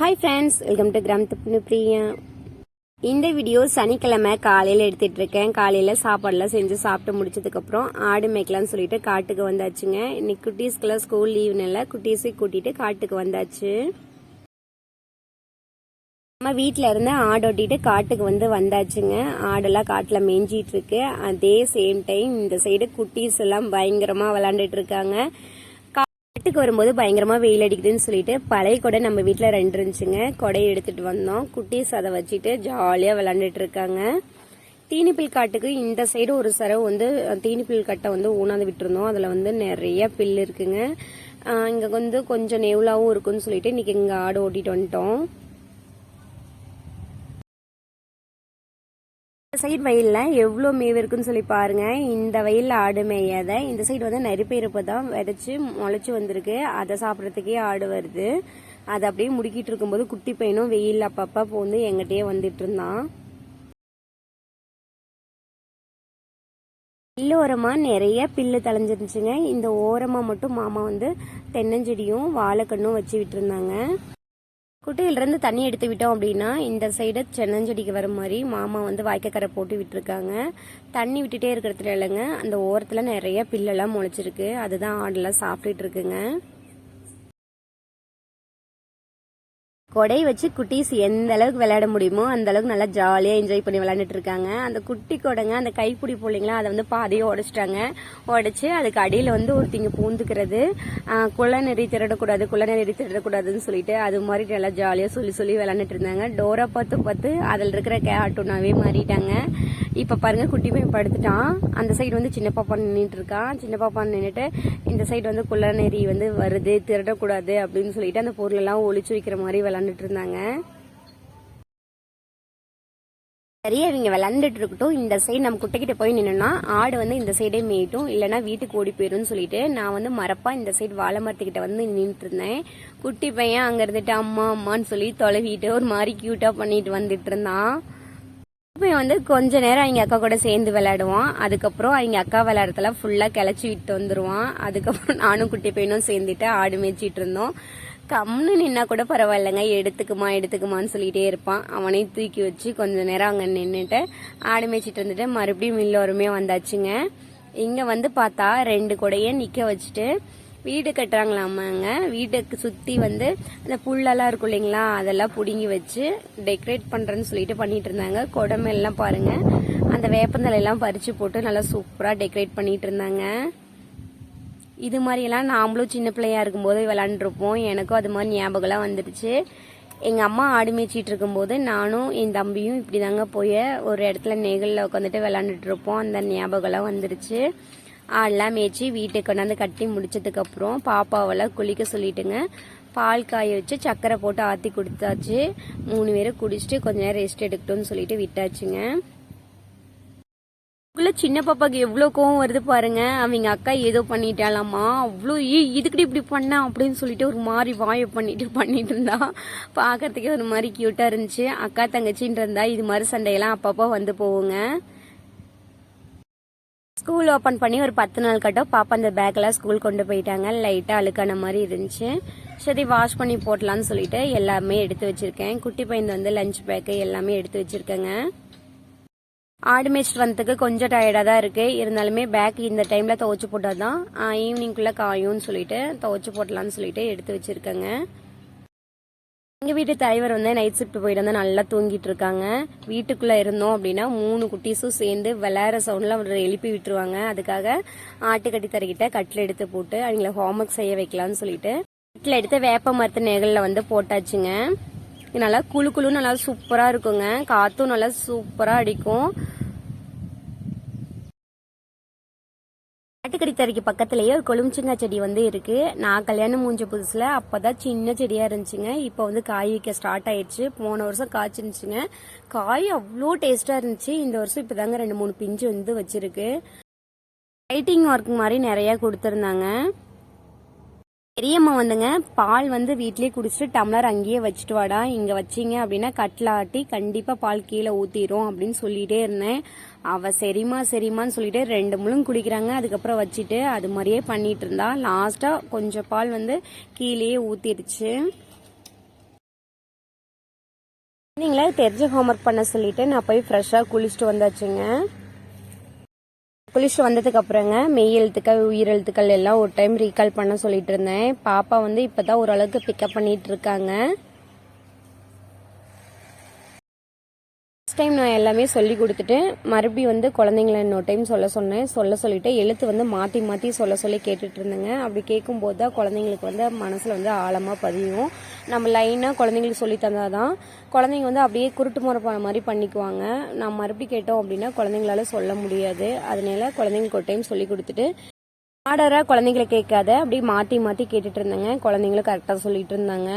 Hi friends welcome to கிராமத்து பிரியா இந்த video சனிக்கிழமை காலையில் எடுத்துட்டு இருக்கேன் காலையில் சாப்பாடுலாம் செஞ்சு சாப்பிட்டு முடிச்சதுக்கப்புறம் ஆடு மேய்க்கலாம்னு சொல்லிட்டு காட்டுக்கு வந்தாச்சுங்க. இன்னைக்கு குட்டீஸ்க்கெல்லாம் ஸ்கூல் லீவ்னால குட்டீஸை கூட்டிட்டு காட்டுக்கு வந்தாச்சு. நம்ம வீட்டில் இருந்து ஆடு ஓட்டிட்டு காட்டுக்கு வந்து வந்தாச்சுங்க. ஆடெல்லாம் காட்டில் மேய்ஞ்சிட்டு இருக்கு அதே சேம் டைம் இந்த சைடு குட்டீஸ் எல்லாம் பயங்கரமாக விளாண்டுட்டு இருக்காங்க. வீட்டுக்கு வரும்போது பயங்கரமாக வெயில் அடிக்குதுன்னு சொல்லிட்டு பழைய கொடை நம்ம வீட்டில் ரெண்டு இருந்துச்சுங்க. கொடையை எடுத்துட்டு வந்தோம். குட்டீஸ் அதை வச்சுட்டு ஜாலியாக விளாண்டுட்டு இருக்காங்க. தீனிப்பில் காட்டுக்கு இந்த சைடு ஒரு சரவு வந்து தீனிப்பில் கட்டை வந்து ஊனாந்து விட்டுருந்தோம். அதில் வந்து நிறைய பில் இருக்குங்க. இங்கே வந்து கொஞ்சம் நெவுலாவும் இருக்குன்னு சொல்லிட்டு இன்னைக்கு இங்கே ஆடு ஓட்டிட்டு வந்துட்டோம். சைடு வயலில் எவ்வளோ மேவு இருக்குன்னு சொல்லி பாருங்கள் இந்த வயலில் ஆடு மேயாத இந்த சைடு வந்து நெருப்பயிருப்பு தான் விதைச்சி முளைச்சி வந்திருக்கு. அதை சாப்பிட்றதுக்கே ஆடு வருது. அதை அப்படியே முடிக்கிட்டு இருக்கும்போது குட்டி பையனும் வெயில் அப்பப்போ போந்து எங்கிட்டயே வந்துட்டு இருந்தான். இல்லோரமாக நிறைய பில்லு தலைஞ்சிருந்துச்சுங்க இந்த ஓரமாக மட்டும் மாமா வந்து தென்னஞ்செடியும் வாழைக்கண்ணும் வச்சு விட்டுருந்தாங்க குட்டையிலிருந்து தண்ணி எடுத்து விட்டோம் அப்படின்னா இந்த சைடு சென்னஞ்செடிக்கு வர மாதிரி மாமா வந்து வாய்க்கக்கரை போட்டு விட்டுருக்காங்க. தண்ணி விட்டுட்டே இருக்கிறதுல இல்லைங்க அந்த ஓரத்தில் நிறைய பில்லெல்லாம் முளைச்சிருக்கு. அதுதான் ஆடெல்லாம் சாப்பிட்டுட்டு இருக்குங்க. கொடை வச்சு குட்டீஸ் எந்த அளவுக்கு விளையாட முடியுமோ அந்த அளவுக்கு நல்லா ஜாலியாக என்ஜாய் பண்ணி விளையாண்டுட்டு இருக்காங்க. அந்த குட்டி கொடைங்க அந்த கைப்பிடி போலிங்களா அதை வந்து பாதையை உடைச்சிட்டாங்க. உடைச்சு அதுக்கு அடியில் வந்து ஒருத்திங்க பூந்துக்கிறது. குள்ள நெறி திருடக்கூடாது குள்ள நெறி திரடக்கூடாதுன்னு சொல்லிட்டு அது மாதிரி நல்லா ஜாலியாக சொல்லி சொல்லி விளையாண்டுட்டு இருந்தாங்க. டோரா பார்த்து பார்த்து அதில் இருக்கிற கேட்டுனாவே மாறிட்டாங்க. இப்போ பாருங்க குட்டி பையன் படுத்துட்டான். அந்த சைடு வந்து சின்ன பாப்பா நின்றுட்டு இருக்கான் சின்ன பாப்பா நின்றுட்டு இந்த சைடு வந்து குள்ள நெறி வந்து வருது திரடக்கூடாது அப்படின்னு சொல்லிட்டு அந்த பொருளெல்லாம் ஒழிச்சு வைக்கிற மாதிரி விளாண்டுட்டு இருந்தாங்க. சரியா இவங்க விளாண்டுட்டு இருக்கட்டும். இந்த சைடு நம்ம குட்டைக்கிட்ட போய் நின்னோம்னா ஆடு வந்து இந்த சைடே மேய்ட்டும். இல்லைன்னா வீட்டுக்கு ஓடி போயிடும்னு சொல்லிட்டு நான் வந்து மரப்பா இந்த சைடு வாழை மரத்துக்கிட்ட வந்து நின்றுட்டு இருந்தேன். குட்டி பையன் அங்க இருந்துட்டு அம்மா அம்மான்னு சொல்லி தொலைவிட்டு ஒரு மாதிரி கியூட்டா பண்ணிட்டு வந்துட்டு இருந்தான். இப்போ வந்து கொஞ்ச நேரம் அவங்க அக்கா கூட சேர்ந்து விளையாடுவான் அதுக்கப்புறம் அவங்க அக்கா விளையாடுறதுல ஃபுல்லா கிளச்சி விட்டு வந்துருவான். அதுக்கப்புறம் நானும் குட்டி பையனும் சேர்ந்துட்டு ஆடு மேய்ச்சிட்டு இருந்தோம். கம்னு நின்னா கூட பரவாயில்லைங்க. எடுத்துக்குமா எடுத்துக்குமான்னு சொல்லிட்டே இருப்பான். அவனையும் தூக்கி வச்சு கொஞ்ச நேரம் அங்கே நின்றுட்டு ஆடு மேய்ச்சிட்டு இருந்துட்டு மறுபடியும் மில்லோருமே வந்தாச்சுங்க. இங்கே வந்து பார்த்தா ரெண்டு கூடையே நிற்க வச்சுட்டு வீடு கட்டுறாங்களாமாங்க வீட்டுக்கு சுற்றி வந்து அந்த புல்லெல்லாம் இருக்கும் இல்லைங்களா? அதெல்லாம் பிடுங்கி வச்சு டெக்கரேட் பண்ணுறேன்னு சொல்லிட்டு பண்ணிட்டு இருந்தாங்க. குடமெல்லாம் பாருங்க. அந்த வேப்பந்தலையெல்லாம் பறித்து போட்டு நல்லா சூப்பராக டெக்கரேட் பண்ணிட்டு இருந்தாங்க. இது மாதிரியெல்லாம் நாமளும் சின்ன பிள்ளையா இருக்கும்போது விளாண்டுருப்போம் எனக்கும் அது மாதிரி ஞாபகம்லாம் வந்துடுச்சு. எங்கள் அம்மா ஆடு மேய்ச்சிட்டு இருக்கும்போது நானும் என் தம்பியும் இப்படி தாங்க போய் ஒரு இடத்துல நெகலில் உட்காந்துட்டு விளாண்டுட்டு இருப்போம். அந்த ஞாபகம்லாம் வந்துடுச்சு. ஆடெல்லாம் மேய்ச்சி வீட்டுக்கு கொண்டாந்து கட்டி முடிச்சதுக்கப்புறம் பாப்பாவெல்லாம் குளிக்க சொல்லிட்டுங்க. பால் காய வச்சு சக்கரை போட்டு ஆற்றி கொடுத்தாச்சு. மூணு பேரும் குடிச்சிட்டு கொஞ்ச நேரம் ரெஸ்ட் எடுக்கட்டும்னு சொல்லிட்டு விட்டாச்சுங்க. அதுக்குள்ள சின்ன பாப்பாக்கு எவ்வளோ கோவம் வருது பாருங்க. அவங்க அக்கா ஏதோ பண்ணிட்டாலாமா? அவ்வளோ ஏ இதுக்கிட்ட இப்படி பண்ண? அப்படின்னு சொல்லிட்டு ஒரு மாதிரி வாய பண்ணிட்டு பண்ணிட்டு இருந்தா. பார்க்கறதுக்கே ஒரு மாதிரி கியூட்டா இருந்துச்சு. அக்கா தங்கச்சின்னு இருந்தா இது மாதிரி சண்டையெல்லாம் அப்பப்போ வந்து போவோங்க ஸ்கூல் ஓப்பன் பண்ணி ஒரு பத்து நாள் கட்டோ பாப்பா அந்த பேக்கெல்லாம் ஸ்கூல் கொண்டு போயிட்டாங்க. லைட்டாக அழுக்கான மாதிரி இருந்துச்சு. சரி வாஷ் பண்ணி போட்டலான்னு சொல்லிட்டு எல்லாமே எடுத்து வச்சிருக்கேன். குட்டி பையன் வந்து லஞ்ச் பேக்கு எல்லாமே எடுத்து வச்சிருக்கேங்க. ஆடு மேய்ச்சிட்டு வந்ததுக்கு கொஞ்சம் டயர்டாக தான் இருக்குது இருந்தாலுமே பேக் இந்த டைமில் துவச்சி போட்டால் தான் ஈவினிங்குள்ளே காயும்னு சொல்லிட்டு துவச்சி போட்டலான்னு சொல்லிட்டு எடுத்து வச்சுருக்கேங்க. எங்கள் வீட்டு தலைவர் வந்து நைட் ஷிஃப்ட் போயிட்டு வந்து நல்லா தூங்கிட்டு இருக்காங்க. வீட்டுக்குள்ளே இருந்தோம் அப்படின்னா மூணு குட்டீஸும் சேர்ந்து விளையாடுற சவுண்டில் அவர் எழுப்பி விட்டுருவாங்க. அதுக்காக ஆட்டுக்கட்டி தரக்கிட்ட கட்டில் எடுத்து போட்டு அவங்கள ஹோம்ஒர்க் செய்ய வைக்கலான்னு சொல்லிட்டு கட்டில் எடுத்து வேப்ப மரத்து நெகலில் வந்து போட்டாச்சுங்க. நல்லா குழு குழு நல்லா சூப்பராக இருக்குங்க. காற்றும் நல்லா சூப்பராக அடிக்கும். ஆட்டுக்கடி தரைக்கு பக்கத்துலேயே ஒரு கொழுமிச்சங்காய் செடி வந்து இருக்குது நான் கல்யாணம் மூஞ்ச அப்போ தான் சின்ன செடியாக இருந்துச்சுங்க. இப்போ வந்து காய் வைக்க ஸ்டார்ட் ஆயிடுச்சு. போன வருஷம் காய்ச்சிருந்துச்சுங்க. காய் அவ்வளோ டேஸ்ட்டாக இருந்துச்சு. இந்த வருஷம் இப்போ தாங்க ரெண்டு மூணு பிஞ்சு வந்து வச்சுருக்கு. லைட்டிங் ஒர்க் மாதிரி நிறையா கொடுத்துருந்தாங்க. பெரியம்மா வந்துங்க பால் வந்து வீட்லேயே குடிச்சிட்டு டம்ளர் அங்கேயே வச்சுட்டு வாடா இங்கே வச்சிங்க அப்படின்னா கட்டில் ஆட்டி பால் கீழே ஊற்றிடும் அப்படின்னு சொல்லிகிட்டே இருந்தேன். அவள் சரிம்மா சரிம்மான்னு சொல்லிட்டு ரெண்டு முழும் குடிக்கிறாங்க அதுக்கப்புறம் வச்சுட்டு அது மாதிரியே பண்ணிட்டு இருந்தா. லாஸ்ட்டாக கொஞ்சம் பால் வந்து கீழேயே ஊற்றிடுச்சு நீங்களே தெரிஞ்ச ஹோம்ஒர்க் பண்ண சொல்லிட்டு நான் போய் ஃப்ரெஷ்ஷாக குளிச்சுட்டு வந்தாச்சுங்க. குளிச்சுட்டு வந்ததுக்கு அப்புறங்க மெய் எழுத்துக்கள் உயிர் எழுத்துக்கள் எல்லாம் ஒரு டைம் ரீகால் பண்ண சொல்லிட்டு இருந்தேன். பாப்பா வந்து இப்பதான் ஓரளவுக்கு பிக்கப் பண்ணிட்டு இருக்காங்க. டைம் நான் எல்லாமே சொல்லி கொடுத்துட்டு மறுபடியும் வந்து குழந்தைங்கள இன்னொரு டைம் சொல்ல சொன்னேன். சொல்ல சொல்லிட்டு எழுத்து வந்து மாற்றி மாற்றி சொல்ல சொல்லி கேட்டுட்டு இருந்தேங்க. அப்படி கேட்கும்போது தான் குழந்தைங்களுக்கு வந்து மனசில் வந்து ஆழமாக பதியும். நம்ம லைனாக குழந்தைங்களுக்கு சொல்லி தந்தாதான் குழந்தைங்க வந்து அப்படியே குருட்டு முறை போன மாதிரி பண்ணிக்குவாங்க. நான் மறுபடியும் கேட்டோம் அப்படின்னா குழந்தைங்களால சொல்ல முடியாது. அதனால குழந்தைங்களுக்கு ஒரு டைம் சொல்லி கொடுத்துட்டு ஆர்டராக குழந்தைங்களை கேட்காத அப்படியே மாற்றி மாற்றி கேட்டுட்டு இருந்தேங்க. குழந்தைங்களும் கரெக்டாக சொல்லிட்டு இருந்தாங்க.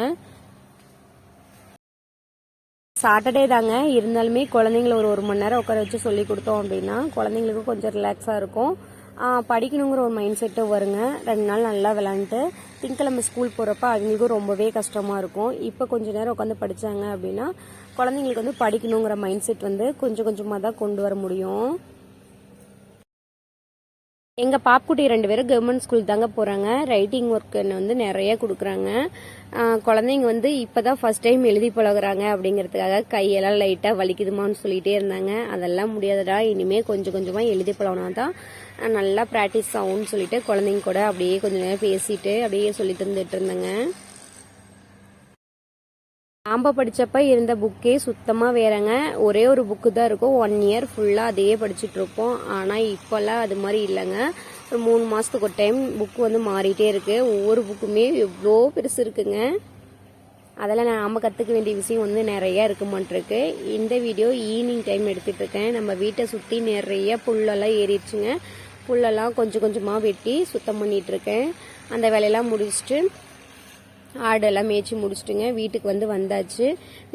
சாட்டர்டே தாங்க. இருந்தாலுமே குழந்தைங்கள ஒரு ஒரு மணி நேரம் உட்கார வச்சு சொல்லி கொடுத்தோம் அப்படின்னா குழந்தைங்களுக்கு கொஞ்சம் ரிலாக்ஸாக இருக்கும். படிக்கணுங்கிற ஒரு மைண்ட் செட்டும் வருங்க. ரெண்டு நாள் நல்லா விளாண்டுட்டு திங்கக்கிழமை ஸ்கூல் போகிறப்ப அவங்களுக்கும் ரொம்பவே கஷ்டமாக இருக்கும். இப்போ கொஞ்ச நேரம் உட்காந்து படித்தாங்க அப்படின்னா குழந்தைங்களுக்கு வந்து படிக்கணுங்கிற மைண்ட் செட் வந்து கொஞ்சம் கொஞ்சமாக தான் கொண்டு வர முடியும். எங்கள் பாப்புக்குட்டி ரெண்டு பேரும் கவர்மெண்ட் ஸ்கூல் தாங்க போகிறாங்க ரைட்டிங் ஒர்க்குன்னு வந்து நிறைய கொடுக்குறாங்க. குழந்தைங்க வந்து இப்போ தான் ஃபஸ்ட் டைம் எழுதி பழகுறாங்க அப்படிங்கிறதுக்காக கையெல்லாம் லைட்டாக வலிக்குதுமான்னு சொல்லிகிட்டே இருந்தாங்க. அதெல்லாம் முடியாதுடா இனிமேல் கொஞ்சம் கொஞ்சமாக எழுதி பழகினா தான் நல்லா ப்ராக்டிஸ் ஆகும்னு சொல்லிட்டு குழந்தைங்க கூட அப்படியே கொஞ்சம் நேரம் பேசிட்டு அப்படியே சொல்லி தந்துட்டு இருந்தேங்க. நாம் படித்தப்ப இருந்த புக்கே சுத்தமாக வேறங்க. ஒரே ஒரு புக்கு தான் இருக்கும். ஒன் இயர் ஃபுல்லாக அதையே படிச்சுட்டு இருப்போம். இப்போல்லாம் அது மாதிரி இல்லைங்க. ஒரு மூணு மாதத்துக்கு ஒரு டைம் புக்கு வந்து மாறிட்டே இருக்கு. ஒவ்வொரு புக்குமே எவ்வளோ பெருசு இருக்குங்க. அதெல்லாம் நாம் கற்றுக்க வேண்டிய விஷயம் வந்து நிறையா இருக்க மாட்டிருக்கு இந்த வீடியோ ஈவினிங் டைம் எடுத்துகிட்டு இருக்கேன் நம்ம வீட்டை சுற்றி நிறைய புல்லெல்லாம் ஏறிடுச்சுங்க. புல்லெல்லாம் கொஞ்சம் கொஞ்சமாக வெட்டி சுத்தம் பண்ணிகிட்ருக்கேன் அந்த வேலையெல்லாம் முடிச்சுட்டு ஆடெல்லாம் மேய்ச்சி முடிச்சுட்டுங்க. வீட்டுக்கு வந்து வந்தாச்சு.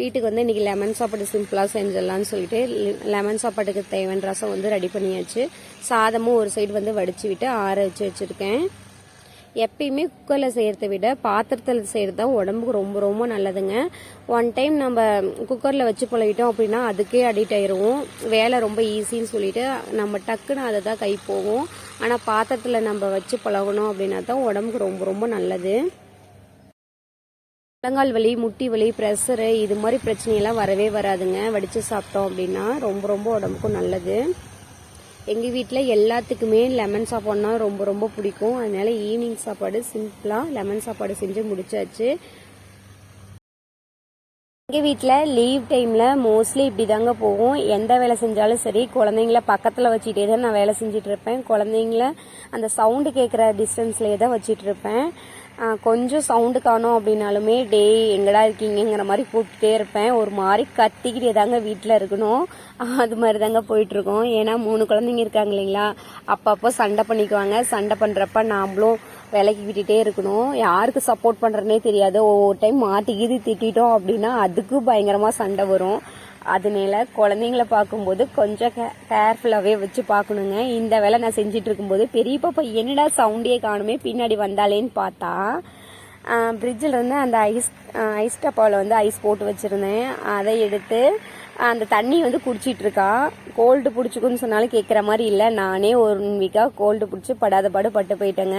வீட்டுக்கு வந்து இன்றைக்கி லெமன் சாப்பாடு சிம்பிளாக செஞ்சிடலாம்னு சொல்லிட்டு லெமன் சாப்பாட்டுக்கு தேவையான ரசம் வந்து ரெடி பண்ணியாச்சு. சாதமும் ஒரு சைடு வந்து வடிச்சு விட்டு ஆற வச்சு வச்சுருக்கேன். எப்பயுமே குக்கரில் செய்கிறத விட பாத்திரத்தில் செய்கிறது தான் உடம்புக்கு ரொம்ப ரொம்ப நல்லதுங்க. ஒன் டைம் நம்ம குக்கரில் வச்சு பழகிட்டோம் அப்படின்னா அதுக்கே அடிக்ட் ஆயிடுவோம் வேலை ரொம்ப ஈஸின்னு சொல்லிட்டு நம்ம டக்குன்னு அதை தான் கை போகும். ஆனால் பாத்திரத்தில் நம்ம வச்சு பழகணும் அப்படின்னா தான் உடம்புக்கு ரொம்ப ரொம்ப நல்லது. முழங்கால் வலி முட்டி வலி ப்ரெஷரு இது மாதிரி பிரச்சனையெல்லாம் வரவே வராதுங்க. வடித்து சாப்பிட்டோம் அப்படின்னா ரொம்ப ரொம்ப உடம்புக்கும் நல்லது. எங்கள் வீட்டில் எல்லாத்துக்குமே லெமன் சாப்பாடுனா ரொம்ப ரொம்ப பிடிக்கும். அதனால ஈவினிங் சாப்பாடு சிம்பிளாக லெமன் சாப்பாடு செஞ்சு முடிச்சாச்சு. எங்கள் வீட்டில் லீவ் டைமில் மோஸ்ட்லி இப்படி தாங்க போகும். எந்த வேலை செஞ்சாலும் சரி குழந்தைங்கள பக்கத்தில் வச்சுட்டே தான் நான் வேலை செஞ்சிட்ருப்பேன் குழந்தைங்கள அந்த சவுண்டு கேட்குற டிஸ்டன்ஸ்லேயே தான் வச்சிட்ருப்பேன் கொஞ்சம் சவுண்டு காணோம் அப்படின்னாலுமே டேய் எங்கடா இருக்கீங்கங்கிற மாதிரி கூப்பிட்டுட்டே இருப்பேன். ஒரு மாதிரி கத்திக்கிட்டே தாங்க வீட்டில் இருக்கணும். அது மாதிரி தாங்க போயிட்டுருக்கோம் ஏன்னா மூணு குழந்தைங்க இருக்காங்க இல்லைங்களா? அப்பப்போ சண்டை பண்ணிக்குவாங்க. சண்டை பண்ணுறப்ப நாமளும் விலைக்கு விட்டுட்டே இருக்கணும். யாருக்கு சப்போர்ட் பண்ணுறதுனே தெரியாது. ஒவ்வொரு டைம் மாட்டிக்கிது திட்டிட்டோம் அப்படின்னா அதுக்கு பயங்கரமாக சண்டை வரும். அதனால குழந்தைங்கள பார்க்கும்போது கொஞ்சம் கேர்ஃபுல்லாகவே வச்சு பார்க்கணுங்க. இந்த வேலை நான் செஞ்சுட்டு இருக்கும்போது பெரிய பாப்பா என்னடா சவுண்டே காணுமே பின்னாடி வந்தாலேன்னு பார்த்தா ஃப்ரிட்ஜில் இருந்து அந்த ஐஸ் ஐஸ் டப்பாவில் வந்து ஐஸ் போட்டு வச்சுருந்தேன். அதை எடுத்து அந்த தண்ணி வந்து குடிச்சிட்ருக்கா. கோல்டு பிடிச்சிக்குன்னு சொன்னாலும் கேட்குற மாதிரி இல்லை. நானே ஒரு வீக்காக கோல்டு பிடிச்சி படாத பாடு பட்டு போயிட்டேங்க.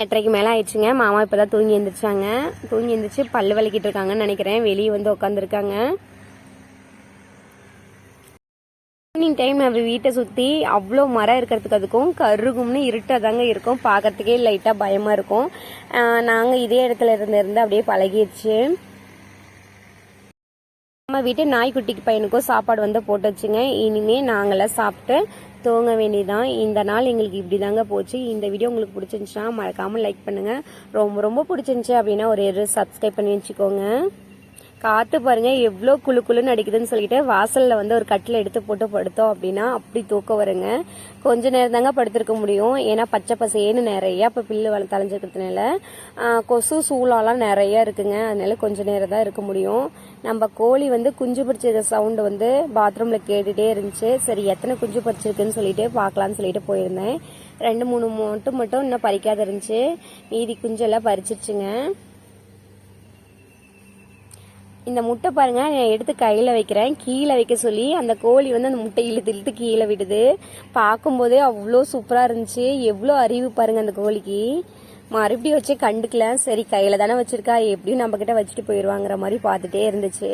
எட்டரைக்கு மேலே ஆயிடுச்சுங்க. மாமா இப்போ தான் தூங்கி எந்திரிச்சாங்க. தூங்கி எழுந்திரிச்சு பல் வலிக்கிட்டு இருக்காங்கன்னு நினைக்கிறேன். வெளியே வந்து உட்காந்துருக்காங்க ஈவினிங் டைம் நம்ம வீட்டை சுற்றி அவ்வளோ மரம் இருக்கிறதுக்கு அதுக்கும் கருகும்னு இருட்டாக தாங்க இருக்கும். பார்க்கறதுக்கே லைட்டாக பயமாக இருக்கும். நாங்கள் இதே இடத்துல இருந்து இருந்து அப்படியே பழகிடுச்சு. நம்ம வீட்டு நாய்க்குட்டிக்கு பையனுக்கும் சாப்பாடு வந்து போட்டு வச்சுங்க இனிமே நாங்களாம் சாப்பிட்டு தூங்க வேண்டியதான் இந்த நாள் எங்களுக்கு இப்படி தாங்க போச்சு. இந்த வீடியோ உங்களுக்கு பிடிச்சிருந்துச்சுன்னா மறக்காம லைக் பண்ணுங்க. ரொம்ப ரொம்ப பிடிச்சிருந்துச்சு அப்படின்னா ஒரு சப்ஸ்கிரைப் பண்ணி வச்சுக்கோங்க. காத்து பாருங்க எவ்வளோ குளு குளுன்னு அடிக்குதுன்னு சொல்லிட்டு வாசல்ல வந்து ஒரு கட்டில் எடுத்து போட்டு படுத்தோம் அப்படின்னா அப்படி தூக்கம் வருங்க. கொஞ்ச நேரம் தாங்க படுத்திருக்க முடியும். ஏன்னா பச்சை பசேன்னு நிறையா இப்போ பில்லு வள தலைஞ்சிருக்கிறதுனால கொசு சூளாலாம் நிறைய இருக்குங்க. அதனால கொஞ்ச நேரம் தான் இருக்க முடியும். நம்ம கோழி வந்து குஞ்சு பொரிச்சிருக்க சவுண்டு வந்து பாத்ரூமில் கேட்டுகிட்டே இருந்துச்சு. சரி எத்தனை குஞ்சு பறிச்சிருக்குன்னு சொல்லிட்டு பார்க்கலான்னு சொல்லிட்டு போயிருந்தேன். ரெண்டு மூணு மட்டும் மட்டும் இன்னும் பறிக்காத இருந்துச்சு. மீதி குஞ்செல்லாம் பறிச்சிருச்சுங்க. இந்த முட்டை பாருங்க நான் எடுத்து கையில் வைக்கிறேன். கீழே வைக்க சொல்லி அந்த கோழி வந்து அந்த முட்டை இழுத்து இழுத்து கீழே விடுது. பார்க்கும்போதே அவ்வளோ சூப்பராக இருந்துச்சு. எவ்வளோ அறிவு பாருங்க அந்த கோழிக்கு. மறுபடியும் வச்சு கண்டுக்கல. சரி கையில தானே வச்சிருக்கா. எப்படியும் நம்ம கிட்ட வச்சுட்டு போயிடுவாங்கிற மாதிரி பார்த்துட்டே இருந்துச்சு.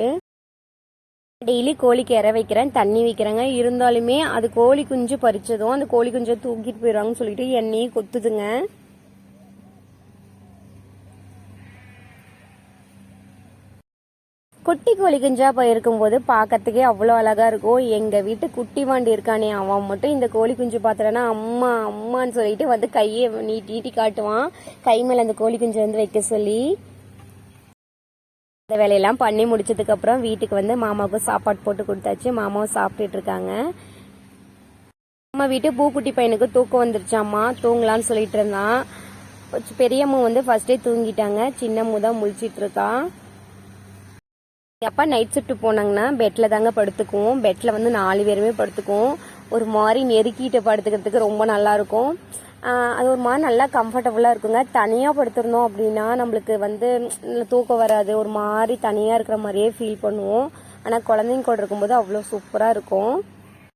டெய்லி கோழிக்கு இற வைக்கிறேன் தண்ணி வைக்கிறேங்க. இருந்தாலுமே அது கோழி குஞ்சு பறிச்சதும் அந்த கோழி குஞ்சை தூக்கிட்டு போயிடுவாங்கன்னு சொல்லிட்டு என்னையும் கொத்துதுங்க. குட்டி கோழி குஞ்சா போயிருக்கும் போது பார்க்கறதுக்கே அவ்வளோ அழகா இருக்கும். எங்க வீட்டு குட்டி வாண்டி இருக்கானே அவன் மட்டும் இந்த கோழி குஞ்சு பார்த்துட்டனா அம்மா அம்மான்னு சொல்லிட்டு வந்து கையை நீட்டி நீட்டி காட்டுவான். கை மேல அந்த கோழி குஞ்சு வந்து வைக்க சொல்லி இந்த வேலையெல்லாம் பண்ணி முடிச்சதுக்கு அப்புறம் வீட்டுக்கு வந்து மாமாவுக்கு சாப்பாடு போட்டு கொடுத்தாச்சு. மாமாவும் சாப்பிட்டுட்டு இருக்காங்க. அம்மா வீட்டு பூக்குட்டி பையனுக்கு தூக்கம் வந்துருச்சாம்மா தூங்கலான்னு சொல்லிட்டு இருந்தான். பெரியம்மா வந்து ஃபர்ஸ்டே தூங்கிட்டாங்க. சின்னம்மு தான் முழிச்சிட்டு இருக்கான் அப்பா நைட் ஷிஃப்ட் போனாங்கன்னா பெட்டில் தாங்க படுத்துக்குவோம். பெட்டில் வந்து நாலு பேருமே படுத்துக்குவோம். ஒரு மாதிரி நெருக்கிட்டு படுத்துக்கிறதுக்கு ரொம்ப நல்லா இருக்கும். அது ஒரு மாதிரி நல்லா கம்ஃபர்டபுளாக இருக்குங்க. தனியாக படுத்திருந்தோம் அப்படின்னா நம்மளுக்கு வந்து தூக்கம் வராது. ஒரு மாதிரி தனியாக இருக்கிற மாதிரியே ஃபீல் பண்ணுவோம். ஆனால் குழந்தைங்க கூட இருக்கும்போது அவ்வளோ சூப்பராக இருக்கும்.